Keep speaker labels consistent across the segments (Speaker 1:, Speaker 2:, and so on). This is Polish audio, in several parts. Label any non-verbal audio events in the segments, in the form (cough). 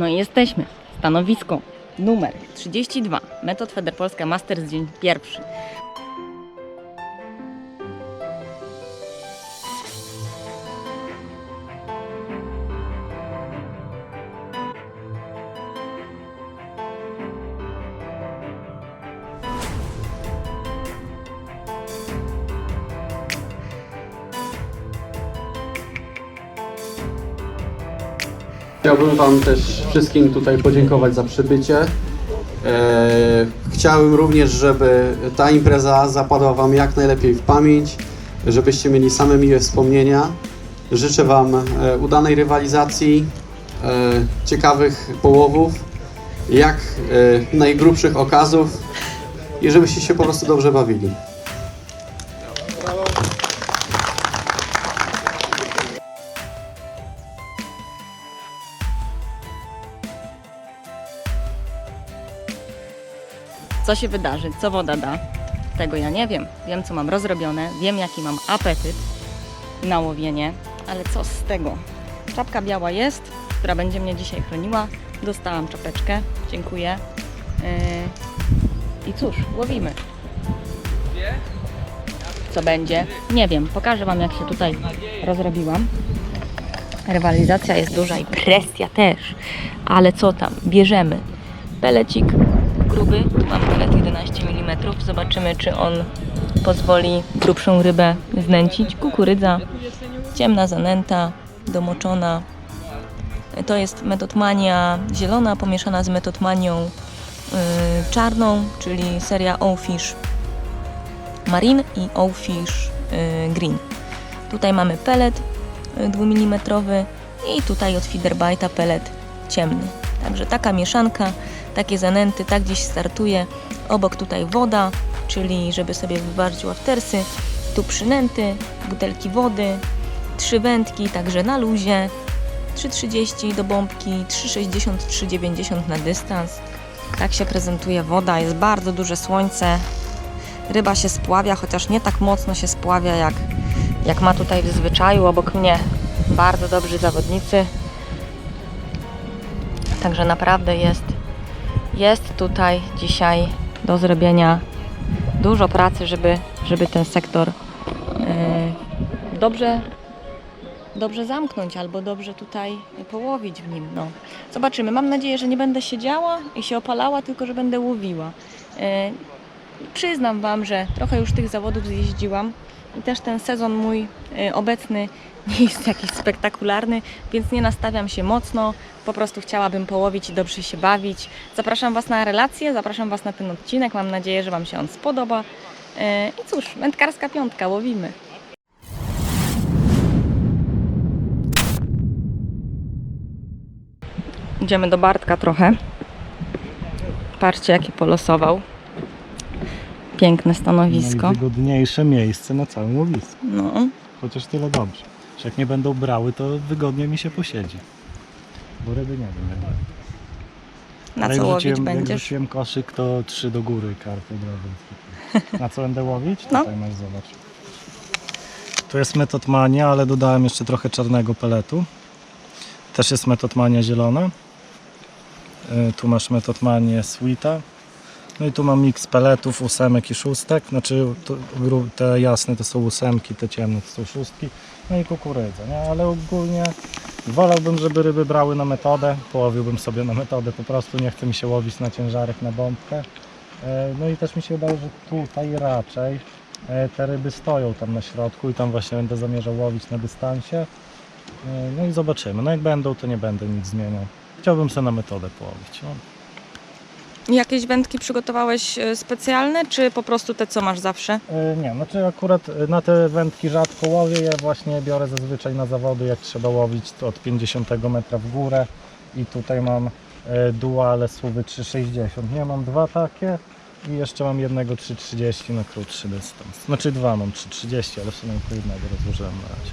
Speaker 1: No i jesteśmy. Stanowisko numer 32. Metod Feder Polska Masters dzień pierwszy.
Speaker 2: Chciałbym Wam też wszystkim tutaj podziękować za przybycie. E, chciałem również, żeby ta impreza zapadła Wam jak najlepiej w pamięć, żebyście mieli same miłe wspomnienia. Życzę Wam e, udanej rywalizacji, e, ciekawych połowów, jak najgrubszych okazów i żebyście się po prostu dobrze bawili.
Speaker 1: Co się wydarzy? Co woda da? Tego ja nie wiem. Wiem, co mam rozrobione, wiem, jaki mam apetyt na łowienie, ale co z tego? Czapka biała jest, która będzie mnie dzisiaj chroniła. Dostałam czapeczkę, dziękuję. Yy, I cóż, łowimy. Co będzie? Nie wiem, pokażę Wam, jak się tutaj rozrobiłam. Rywalizacja jest duża i presja też, ale co tam? Bierzemy pelecik gruby, tu mam pelet 11 mm, zobaczymy czy on pozwoli grubszą rybę znęcić. Kukurydza, ciemna zanęta, domoczona. To jest metodmania zielona pomieszana z metodmanią yy, czarną, czyli seria O-Fish Marine i O-Fish yy, Green. Tutaj mamy pelet 2 mm i tutaj od Feederbite'a pelet ciemny. Także taka mieszanka, takie zanęty, tak gdzieś startuje. Obok tutaj woda, czyli żeby sobie wyważyć łaftersy. Tu przynęty, butelki wody, trzy wędki, także na luzie. 3,30 do bombki, 3,60, 3,90 na dystans. Tak się prezentuje woda, jest bardzo duże słońce. Ryba się spławia, chociaż nie tak mocno się spławia jak, jak ma tutaj w zwyczaju. Obok mnie bardzo dobrzy zawodnicy. Także naprawdę jest, jest tutaj dzisiaj do zrobienia dużo pracy, żeby, żeby ten sektor e, dobrze, dobrze zamknąć albo dobrze tutaj połowić w nim. No. Zobaczymy. Mam nadzieję, że nie będę siedziała i się opalała, tylko że będę łowiła. E, przyznam Wam, że trochę już tych zawodów zjeździłam i też ten sezon mój e, obecny nie jest jakiś spektakularny, więc nie nastawiam się mocno. Po prostu chciałabym połowić i dobrze się bawić. Zapraszam Was na relację, zapraszam Was na ten odcinek. Mam nadzieję, że Wam się on spodoba. E, I cóż, wędkarska piątka, łowimy. Idziemy do Bartka trochę. Patrzcie, jaki polosował. Piękne stanowisko.
Speaker 3: Najwygodniejsze miejsce na całym łowisku.
Speaker 1: No,
Speaker 3: Chociaż tyle dobrze. Że jak nie będą brały, to wygodnie mi się posiedzi. Bo ryby nie wiem.
Speaker 1: na
Speaker 3: Ale
Speaker 1: co
Speaker 3: jak
Speaker 1: łowić
Speaker 3: rzuciłem, Jak
Speaker 1: będziesz?
Speaker 3: rzuciłem koszyk, to trzy do góry karty od razu. Na co będę łowić?
Speaker 1: No.
Speaker 3: Tutaj masz, zobacz. Tu jest metodmania, ale dodałem jeszcze trochę czarnego peletu. Też jest metodmania zielona. Y, Tu masz metodmanię sweeta. No i tu mam miks peletów, ósemek i szóstek. Znaczy gru- te jasne to są ósemki, te ciemne to są szóstki. No i kukurydza, nie? Ale ogólnie wolałbym, żeby ryby brały na metodę. Połowiłbym sobie na metodę, po prostu nie chce mi się łowić na ciężarek, na bombkę. E, No i też mi się wydaje, że tutaj raczej e, te ryby stoją tam na środku i tam właśnie będę zamierzał łowić na dystansie. E, No i zobaczymy. No jak będą, to nie będę nic zmieniał. Chciałbym sobie na metodę połowić. No.
Speaker 1: Jakieś wędki przygotowałeś e, specjalne, czy po prostu te, co masz zawsze?
Speaker 3: E, Nie, znaczy akurat e, na te wędki rzadko łowię, je właśnie biorę zazwyczaj na zawody, jak trzeba łowić to od 50 metra w górę i tutaj mam duale suwy 360. Nie, mam dwa takie i jeszcze mam jednego 330 na krótszy dystans. Znaczy dwa mam 330, ale w sumie tylko jednego rozłożyłem na razie.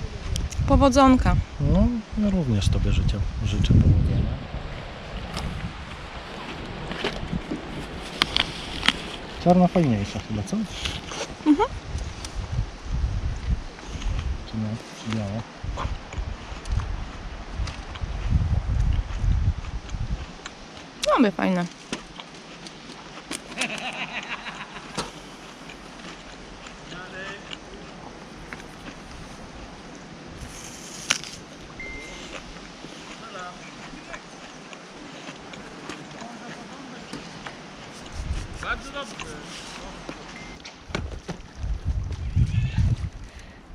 Speaker 1: Powodzonka.
Speaker 3: No, ja również Tobie życzę, życzę powodzenia. Czarna fajniejsza chyba, co? Mhm. Czy nie? Czy biała?
Speaker 1: Mamy fajne.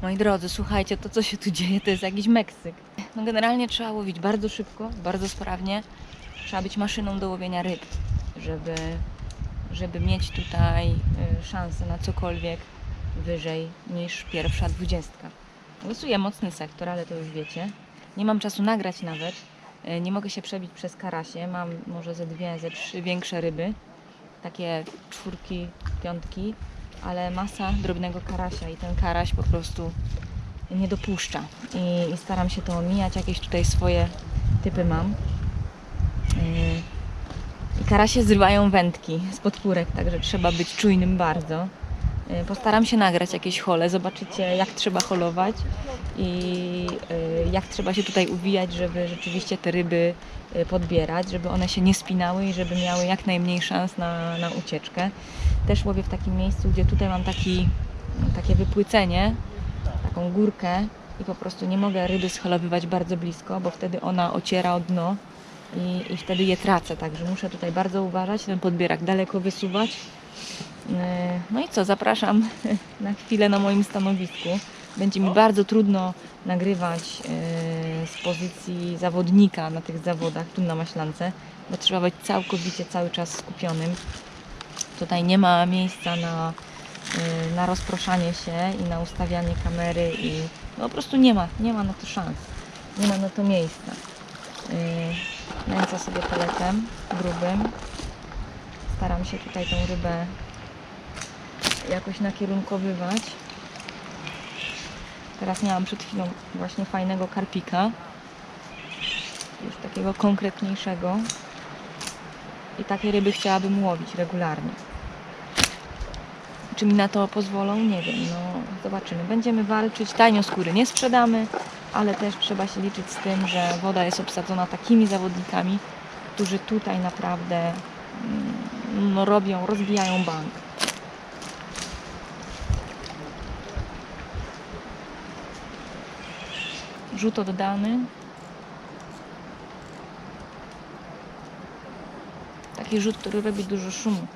Speaker 1: Moi drodzy, słuchajcie, to co się tu dzieje, to jest jakiś Meksyk. No generalnie trzeba łowić bardzo szybko, bardzo sprawnie. Trzeba być maszyną do łowienia ryb, żeby, żeby mieć tutaj y, szansę na cokolwiek wyżej niż pierwsza dwudziestka. Losuję mocny sektor, ale to już wiecie. Nie mam czasu nagrać nawet. Y, Nie mogę się przebić przez karasie. Mam może ze dwie, ze trzy większe ryby. Takie czwórki, piątki, ale masa drobnego karasia i ten karaś po prostu nie dopuszcza. I, i staram się to omijać. Jakieś tutaj swoje typy mam. Yy, I karasie zrywają wędki z podpórek, także trzeba być czujnym bardzo. Yy, Postaram się nagrać jakieś hole, zobaczycie jak trzeba holować i yy, jak trzeba się tutaj uwijać, żeby rzeczywiście te ryby yy, podbierać, żeby one się nie spinały i żeby miały jak najmniej szans na, na ucieczkę. Też łowię w takim miejscu, gdzie tutaj mam taki, takie wypłycenie, taką górkę i po prostu nie mogę ryby scholowywać bardzo blisko, bo wtedy ona ociera o dno i, i wtedy je tracę, także muszę tutaj bardzo uważać, ten podbierak daleko wysuwać. Yy, No i co, zapraszam (laughs) na chwilę na moim stanowisku. Będzie mi bardzo trudno nagrywać yy, z pozycji zawodnika na tych zawodach tu na Maślance, bo trzeba być całkowicie cały czas skupionym. Tutaj nie ma miejsca na, yy, na rozproszanie się i na ustawianie kamery i no po prostu nie ma, nie ma na to szans, nie ma na to miejsca. Nęcę sobie peletem grubym. Staram się tutaj tą rybę jakoś nakierunkowywać. Teraz miałam przed chwilą właśnie fajnego karpika. Już takiego konkretniejszego. I takie ryby chciałabym łowić regularnie. Czy mi na to pozwolą? Nie wiem. No, zobaczymy. Będziemy walczyć. Tanio skóry nie sprzedamy, ale też trzeba się liczyć z tym, że woda jest obsadzona takimi zawodnikami, którzy tutaj naprawdę mm, no, robią, rozbijają bank. Rzut oddany. Taki rzut, który robi dużo szumu.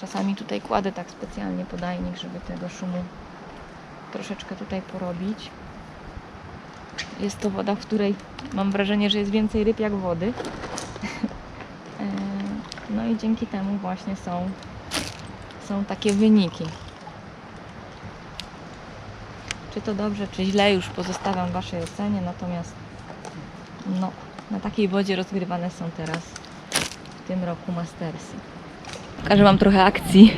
Speaker 1: Czasami tutaj kładę tak specjalnie podajnik, żeby tego szumu troszeczkę tutaj porobić. Jest to woda, w której mam wrażenie, że jest więcej ryb jak wody. (laughs) E, No i dzięki temu właśnie są, są takie wyniki. Czy to dobrze, czy źle, już pozostawiam Waszej ocenie, natomiast no, na takiej wodzie rozgrywane są teraz w tym roku Mastersy. Pokażę Wam trochę akcji.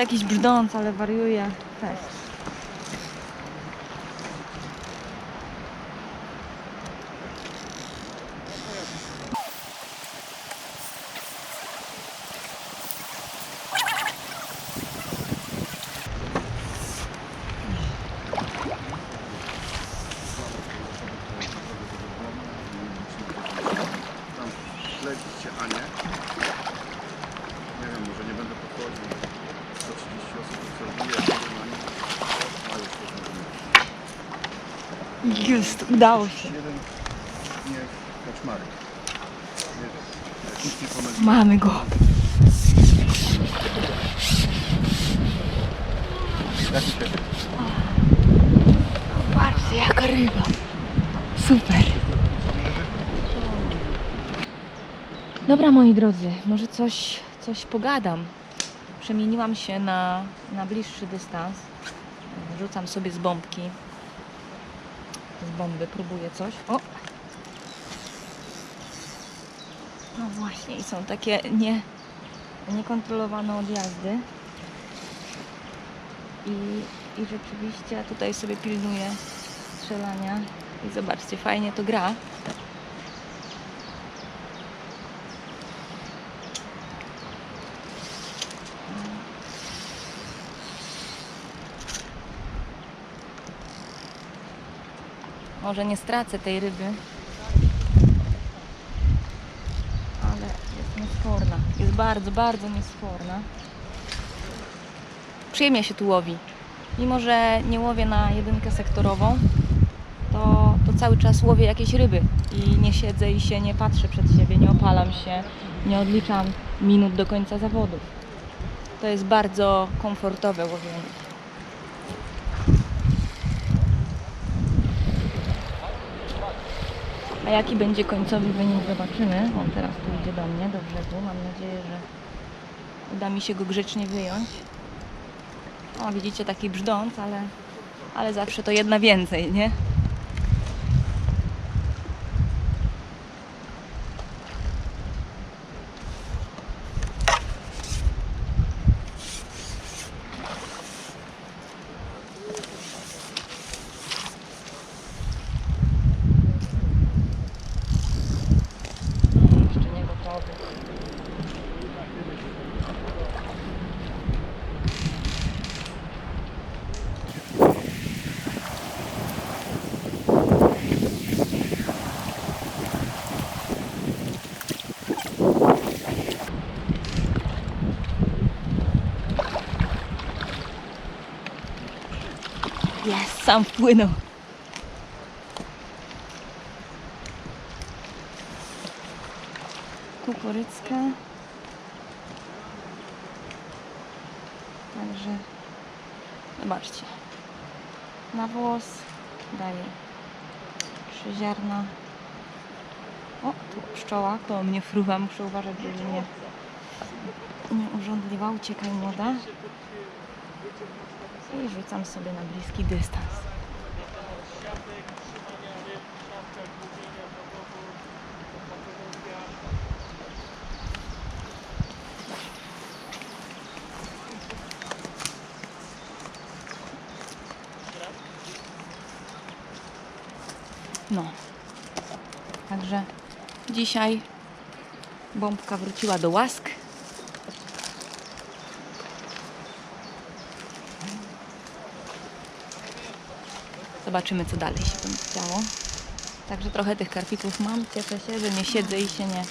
Speaker 1: Jakiś brzdąc, ale wariuje.
Speaker 4: Śledzicie Anię. Nie wiem, może nie będę podchodził. 130 osób obserwuje, a nie ma nic. A już to znamy.
Speaker 1: Jest, udało się.
Speaker 4: Jeden nie kaczmary.
Speaker 1: Mamy go. Patrzcie, jaka ryba. Super. Dobra, moi drodzy, może coś, coś pogadam. Przemieniłam się na, na bliższy dystans. Rzucam sobie z bombki. Z bomby próbuję coś. O! No właśnie, i są takie nie, niekontrolowane odjazdy. I, I rzeczywiście tutaj sobie pilnuję strzelania. I zobaczcie, fajnie to gra. Może nie stracę tej ryby, ale jest niesforna. Jest bardzo, bardzo niesforna. Przyjemnie się tu łowi. Mimo, że nie łowię na jedynkę sektorową, to, to cały czas łowię jakieś ryby i nie siedzę i się nie patrzę przed siebie, nie opalam się, nie odliczam minut do końca zawodów. To jest bardzo komfortowe łowienie. A jaki będzie końcowy wynik zobaczymy. On teraz tu idzie do mnie, do brzegu. Mam nadzieję, że uda mi się go grzecznie wyjąć. O, widzicie, taki brzdąc, ale, ale zawsze to jedna więcej, nie? Jeszcze nie gotowy. Jest, sam wpłynął. kukurydzka. Także zobaczcie. Na włos daję trzy ziarna. O, tu pszczoła koło mnie fruwa. Muszę uważać, żeby nie, nie urządliwa. Uciekaj młoda. I rzucam sobie na bliski dystans. No. Także dzisiaj bombka wróciła do łask. Zobaczymy, co dalej się będzie działo. Także trochę tych karpików mam. Cieszę się, że nie siedzę i się nie,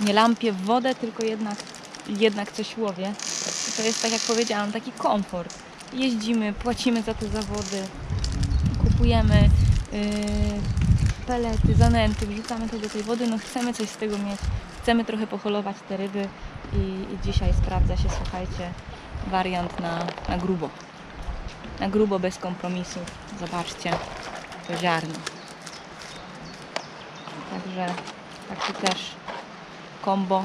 Speaker 1: nie lampię w wodę, tylko jednak, jednak coś łowię. To jest, tak jak powiedziałam, taki komfort. Jeździmy, płacimy za te zawody, kupujemy yy, pelety, zanęty, wrzucamy to do tej wody, no chcemy coś z tego mieć, chcemy trochę poholować te ryby i, i dzisiaj sprawdza się, słuchajcie, wariant na, na grubo. Na grubo, bez kompromisów. Zobaczcie, to ziarno. Także taki też kombo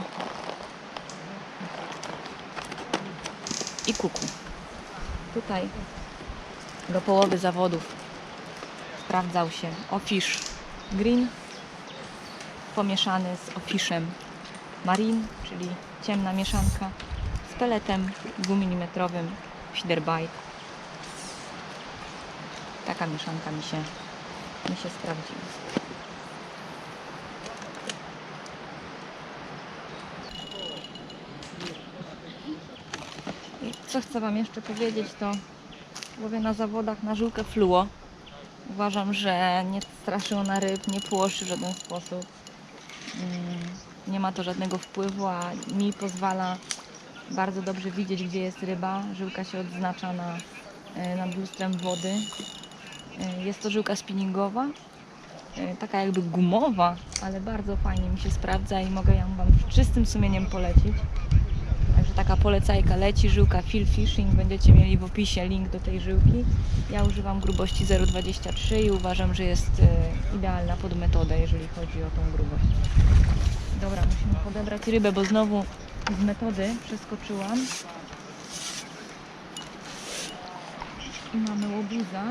Speaker 1: i kuku. Tutaj do połowy zawodów sprawdzał się ofisz green pomieszany z ofiszem marine, czyli ciemna mieszanka z peletem 2 mm feederbite. Taka mieszanka mi się, mi się sprawdziła. I co chcę Wam jeszcze powiedzieć, to łowię na zawodach na żyłkę fluo. Uważam, że nie straszy ona ryb, nie płoszy w żaden sposób. Mm, Nie ma to żadnego wpływu, a mi pozwala bardzo dobrze widzieć, gdzie jest ryba. Żyłka się odznacza na, e, nad lustrem wody. E, Jest to żyłka spinningowa, e, taka jakby gumowa, ale bardzo fajnie mi się sprawdza i mogę ją Wam czystym sumieniem polecić. Także taka polecajka leci, żyłka Phil Fishing, będziecie mieli w opisie link do tej żyłki. Ja używam grubości 0,23 i uważam, że jest e, idealna pod metodę, jeżeli chodzi o tą grubość. Dobra, musimy podebrać rybę, bo znowu z metody przeskoczyłam. I mamy łobuza.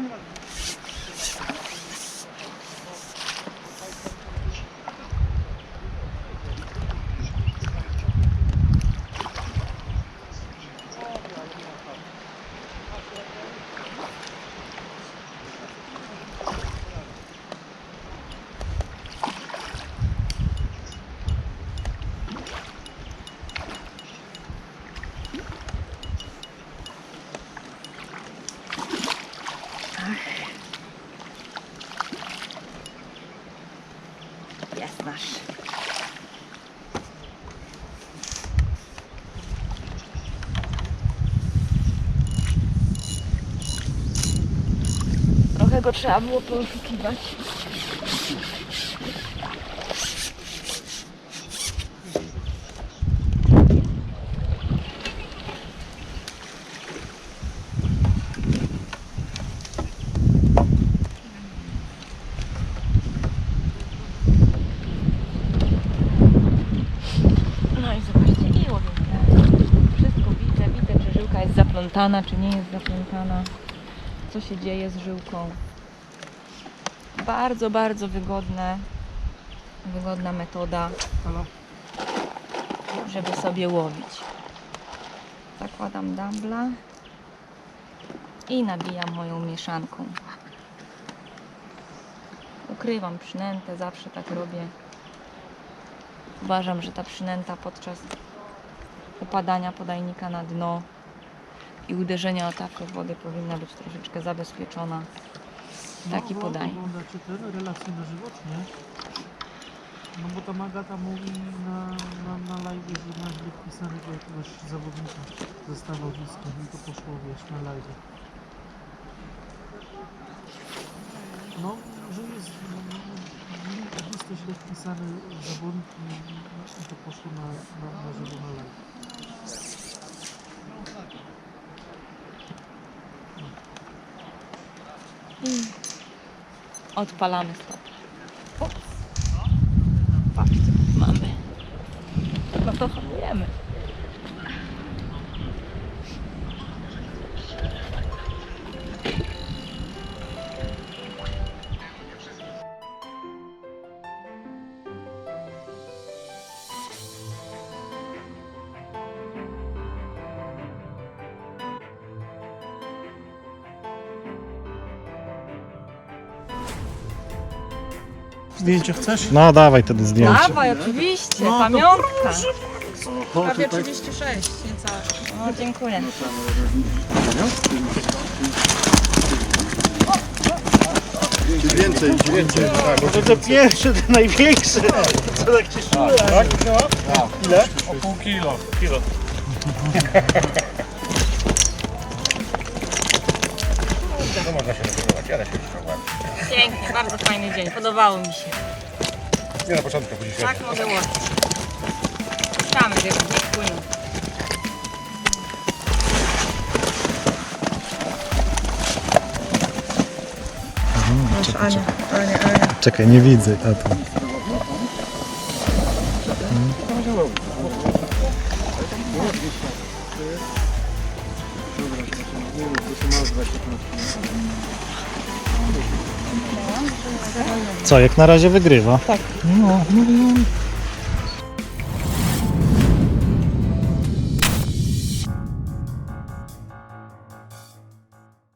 Speaker 1: Jest nasz. Trochę go trzeba było poszukiwać. Zaplątana, czy nie jest zaplątana. Co się dzieje z żyłką. Bardzo, bardzo wygodne, wygodna metoda, żeby sobie łowić. Zakładam dambla i nabijam moją mieszanką. Ukrywam przynętę, zawsze tak robię. Uważam, że ta przynęta podczas upadania podajnika na dno i uderzenia o taflę wody powinna być troszeczkę zabezpieczona. Taki
Speaker 5: no,
Speaker 1: podaj.
Speaker 5: Oglądacie te relacje na żywo, czy nie? No bo tam Agata mówi na, na, na live, że ma źle wpisanego jakiegoś zawodnika ze stanowiskiem i to poszło, wiesz, na live. No, że jest, no, no, no, jest to źle wpisany zawodnik i to poszło na, na, na żywo na live.
Speaker 1: Odpalamy stop. Patrzcie, mamy. No to hamujemy.
Speaker 5: Zdjęcie chcesz?
Speaker 3: No dawaj wtedy zdjęcie.
Speaker 1: Dawaj, oczywiście,
Speaker 5: No to
Speaker 1: pamiątka.
Speaker 6: Prawie 36, niecałe.
Speaker 1: No, dziękuję.
Speaker 4: Więcej, więcej. Tak, bo
Speaker 5: To te pierwsze, te największe. Co tak się szuje? Tak? Ile? O pół kilo. kilo. (laughs)
Speaker 1: Pięknie, bardzo fajny dzień. Podobało mi się.
Speaker 4: nie na początku, później
Speaker 1: Tak mogę łowić. Gdy niech płyną.
Speaker 6: Masz Ania, Ania, Ania.
Speaker 3: Czekaj, nie widzę. A tu. Co, jak na razie wygrywa? Tak. No, no, no.